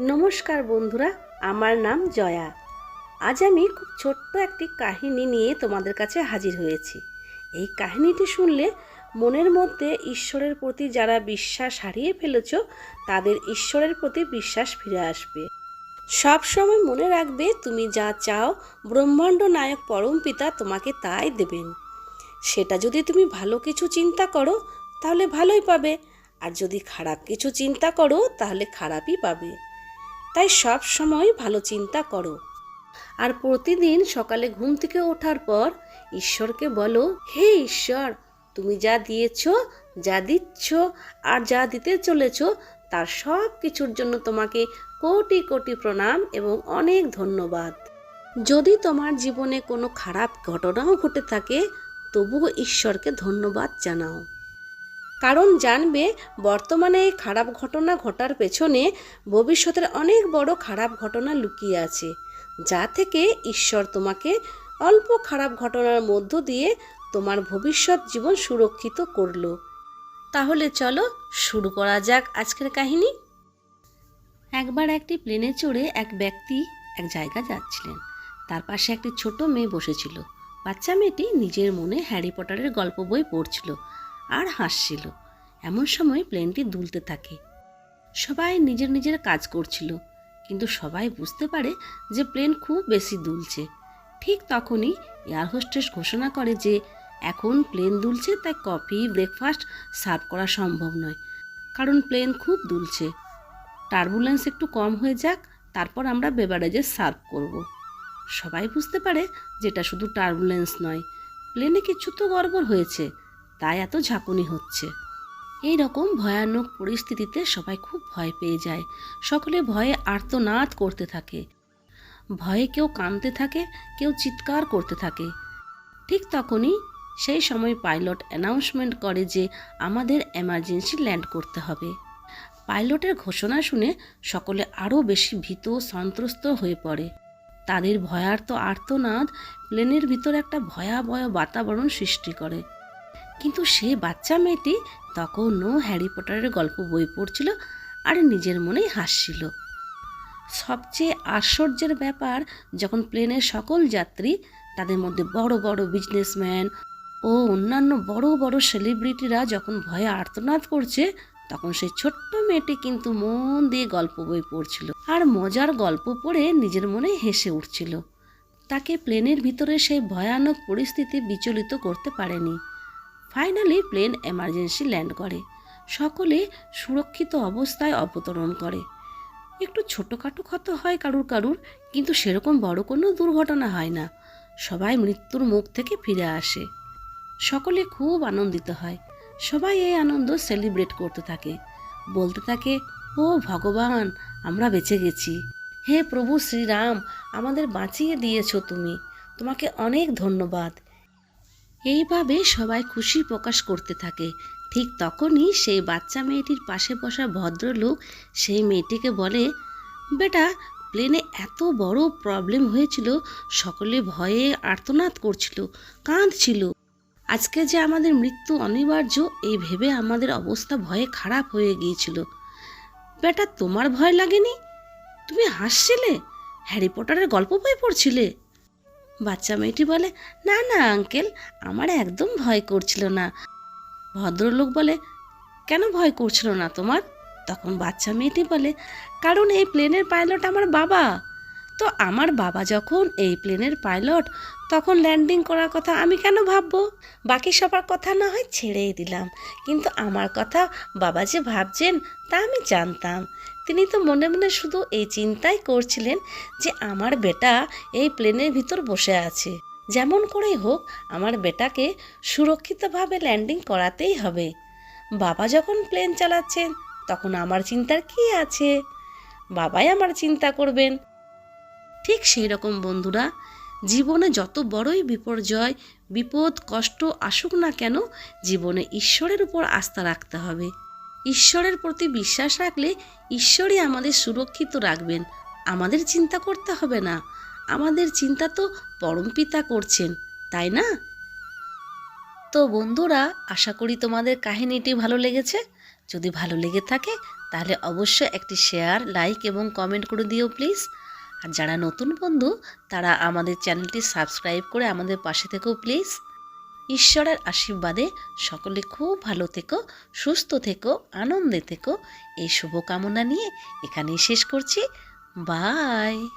নমস্কার বন্ধুরা, আমার নাম জয়া। আজ আমি খুব ছোট্ট একটি কাহিনী নিয়ে তোমাদের কাছে হাজির হয়েছি। এই কাহিনীটি শুনলে মনের মধ্যে ঈশ্বরের প্রতি যারা বিশ্বাস হারিয়ে ফেলেছ, তাদের ঈশ্বরের প্রতি বিশ্বাস ফিরে আসবে। সব সময় মনে রাখবে, তুমি যা চাও, ব্রহ্মাণ্ড নায়ক পরম পিতা তোমাকে তাই দেবেন। সেটা যদি তুমি ভালো কিছু চিন্তা করো, তাহলে ভালোই পাবে। আর যদি খারাপ কিছু চিন্তা করো, তাহলে খারাপই পাবে। তাই সব সময় ভালো চিন্তা করো। আর প্রতিদিন সকালে ঘুম থেকে ওঠার পর ঈশ্বরকে বলো, হে ঈশ্বর, তুমি যা দিয়েছ, যা দিচ্ছ আর যা দিতে চলেছ, তার সব কিছুর জন্য তোমাকে কোটি কোটি প্রণাম এবং অনেক ধন্যবাদ। যদি তোমার জীবনে কোনো খারাপ ঘটনাও ঘটে থাকে, তবুও ঈশ্বরকে ধন্যবাদ জানাও। কারণ জানবে বর্তমানে এই খারাপ ঘটনা ঘটার পেছনে ভবিষ্যতের অনেক বড় খারাপ ঘটনা লুকিয়ে আছে, যা থেকে ঈশ্বর তোমাকে অল্প খারাপ ঘটনার মধ্য দিয়ে তোমার ভবিষ্যৎ জীবন সুরক্ষিত করল। তাহলে চলো শুরু করা যাক আজকের কাহিনী। একবার একটি প্লেনে চড়ে এক ব্যক্তি এক জায়গা যাচ্ছিলেন। তার পাশে একটি ছোট মেয়ে বসেছিল। বাচ্চা মেয়েটি নিজের মনে হ্যারি পটারের গল্প বই পড়ছিল। আর হাসছিল। এমন সময় প্লেনটি দুলতে থাকে। সবাই নিজের নিজের কাজ করছিল, কিন্তু সবাই বুঝতে পারে যে প্লেন খুব বেশি দুলছে। ঠিক তখনই এয়ার হোস্টেস ঘোষণা করে যে, এখন প্লেন দুলছে, তাই কফি, ব্রেকফাস্ট সার্ভ করা সম্ভব নয়, কারণ প্লেন খুব দুলছে। টার্বুলেন্স একটু কম হয়ে যাক, তারপর আমরা বেভারেজে সার্ভ করব। সবাই বুঝতে পারে যেটা শুধু টার্বুলেন্স নয়, প্লেনে কিছু তো গড়বড় হয়েছে। তাই এত ঝাঁকুনি হচ্ছে। এই রকম ভয়ানক পরিস্থিতিতে সবাই খুব ভয় পেয়ে যায়। সকলে ভয়ে আর্তনাদ করতে থাকে। ভয়ে কেউ কাঁদতে থাকে, কেউ চিৎকার করতে থাকে। ঠিক তখনই সেই সময় পাইলট অ্যানাউন্সমেন্ট করে যে আমাদের এমার্জেন্সি ল্যান্ড করতে হবে। পাইলটের ঘোষণা শুনে সকলে আরও বেশি ভীত সন্ত্রস্ত হয়ে পড়ে। তাদের ভয়ার্ত আর্তনাদ প্লেনের ভিতর একটা ভয়াবহ বাতাবরণ সৃষ্টি করে। কিন্তু সে বাচ্চা মেয়েটি তখনও হ্যারি পটারের গল্প বই পড়ছিল আর নিজের মনেই হাসছিল। সবচেয়ে আশ্চর্যের ব্যাপার, যখন প্লেনের সকল যাত্রী, তাদের মধ্যে বড় বড় বিজনেসম্যান ও অন্যান্য বড় বড় সেলিব্রিটিরা যখন ভয়ে আর্তনাদ করছে, তখন সেই ছোট্ট মেয়েটি কিন্তু মন দিয়ে গল্প বই পড়ছিল আর মজার গল্প পড়ে নিজের মনে হেসে উঠছিল। তাকে প্লেনের ভিতরে সেই ভয়ানক পরিস্থিতি বিচলিত করতে পারেনি। ফাইনালি প্লেন এমার্জেন্সি ল্যান্ড করে। সকলে সুরক্ষিত অবস্থায় অবতরণ করে। একটু ছোটোখাটো ক্ষত হয় কারুর কারুর, কিন্তু সেরকম বড় কোনো দুর্ঘটনা হয় না। সবাই মৃত্যুর মুখ থেকে ফিরে আসে। সকলে খুব আনন্দিত হয়। সবাই এই আনন্দ সেলিব্রেট করতে থাকে। বলতে থাকে, ও ভগবান, আমরা বেঁচে গেছি। হে প্রভু শ্রীরাম, আমাদের বাঁচিয়ে দিয়েছ তুমি। তোমাকে অনেক ধন্যবাদ। এইভাবে সবাই খুশি প্রকাশ করতে থাকে। ঠিক তখনই সেই বাচ্চা মেয়েটির পাশে বসা ভদ্রলোক সেই মেয়েটিকে বলে, বেটা, প্লেনে এত বড় প্রবলেম হয়েছিল, সকলে ভয়ে আর্তনাদ করছিল, কাঁদছিল। আজকে যে আমাদের মৃত্যু অনিবার্য, এই ভেবে আমাদের অবস্থা ভয়ে খারাপ হয়ে গিয়েছিল। বেটা, তোমার ভয় লাগেনি? তুমি হাসছিলে? হ্যারি পটারের গল্প বই পড়ছিলে? বাচ্চা মেয়েটি বলে, না না, আঙ্কেল, আমার একদম ভয় করছিল না। ভদ্রলোক বলে, কেন ভয় করছিল না তোমার? তখন বাচ্চা মেয়েটি বলে, কারণ এই প্লেনের পাইলট আমার বাবা। তো আমার বাবা যখন এই প্লেনের পাইলট, তখন ল্যান্ডিং করার কথা আমি কেন ভাববো? বাকি সবার কথা না হয় ছেড়েই দিলাম। কিন্তু আমার কথা বাবা যে ভাবছেন, তা আমি জানতাম। তিনি তো মনে মনে শুধু এই চিন্তাই করছিলেন যে আমার বেটা এই প্লেনের ভিতর বসে আছে। যেমন করেই হোক, আমার বেটাকে সুরক্ষিতভাবে ল্যান্ডিং করাতেই হবে। বাবা যখন প্লেন চালাচ্ছেন, তখন আমার চিন্তার কি আছে? বাবাই আমার চিন্তা করবেন। ঠিক সেই রকম বন্ধুরা। জীবনে যত বড়ই বিপর্যয়, বিপদ, কষ্ট আসুক না কেন, জীবনে ঈশ্বরের উপর আস্থা রাখতে হবে। ঈশ্বরের প্রতি বিশ্বাস রাখলে ঈশ্বরই আমাদের সুরক্ষিত রাখবেন। আমাদের চিন্তা করতে হবে না। আমাদের চিন্তা তো পরমপিতা করছেন, তাই না? তো বন্ধুরা, আশা করি তোমাদের কাহিনীটি ভালো লেগেছে। যদি ভালো লেগে থাকে, তাহলে অবশ্যই একটি শেয়ার, লাইক এবং কমেন্ট করে দিও প্লিজ। আর যারা নতুন বন্ধু, তারা আমাদের চ্যানেলটি সাবস্ক্রাইব করে আমাদের পাশে থেকেও প্লিজ। ঈশ্বরের আশীর্বাদে সকলে খুব ভালো থেকো, সুস্থ থেকো, আনন্দে থেকো। এই শুভকামনা নিয়ে এখানেই শেষ করছি। বাই।